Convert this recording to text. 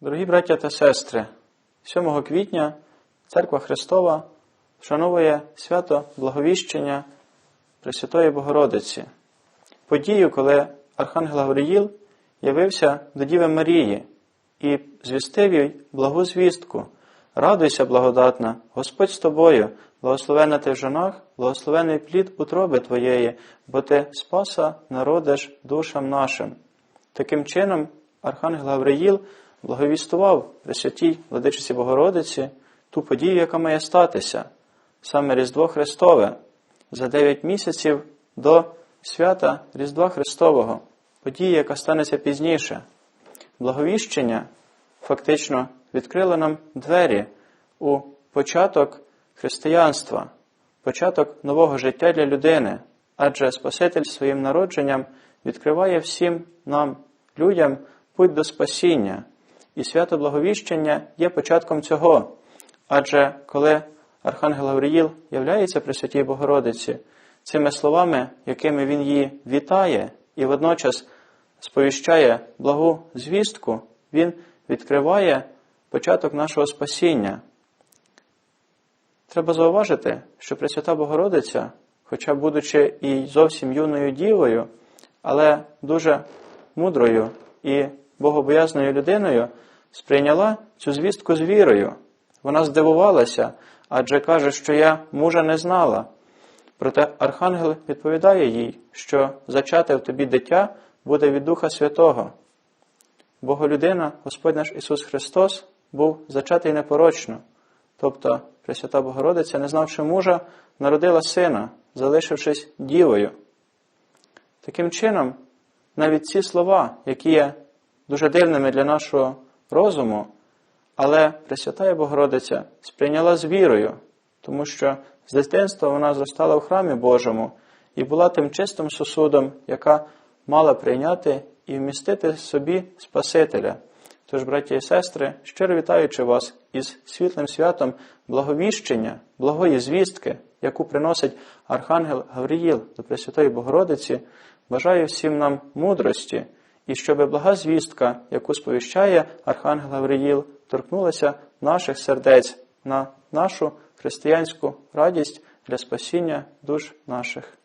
Дорогі браття та сестри, 7 квітня Церква Христова вшановує свято Благовіщення Пресвятої Богородиці, подію, коли Архангел Гавриїл явився до Діви Марії і звістив їй благу звістку. Радуйся, благодатна, Господь з тобою, благословена ти в жонах, благословений плід утроби твоєї, бо ти спаса народиш душам нашим. Таким чином, Архангел Гавриїл благовістував Пресвятій Владичиці Богородиці ту подію, яка має статися, саме Різдво Христове, за 9 місяців до свята Різдва Христового, події, яка станеться пізніше. Благовіщення фактично відкрило нам двері у початок християнства, початок нового життя для людини, адже Спаситель своїм народженням відкриває всім нам, людям, путь до спасіння. І свято Благовіщення є початком цього. Адже коли Архангел Гавриїл являється при Святій Богородиці, цими словами, якими він її вітає і водночас сповіщає благу звістку, він відкриває початок нашого спасіння. Треба зауважити, що Пресвята Богородиця, хоча будучи і зовсім юною дівою, але дуже мудрою і богобоязною людиною, сприйняла цю звістку з вірою. Вона здивувалася, адже каже, що я мужа не знала. Проте Архангел відповідає їй, що зачати в тобі дитя буде від Духа Святого. Боголюдина, Господь наш Ісус Христос, був зачатий непорочно, тобто Пресвята Богородиця, не знавши мужа, народила сина, залишившись дівою. Таким чином, навіть ці слова, які є дуже дивними для нашого розуму, але Пресвятая Богородиця сприйняла з вірою, тому що з дитинства вона зростала в храмі Божому і була тим чистим сосудом, яка мала прийняти і вмістити собі Спасителя. Тож, браті і сестри, щиро вітаючи вас із світлим святом благовіщення, благої звістки, яку приносить Архангел Гавриїл до Пресвятої Богородиці, бажаю всім нам мудрості і щоб блага звістка, яку сповіщає Архангел Гавриїл, торкнулася наших сердець на нашу християнську радість для спасіння душ наших.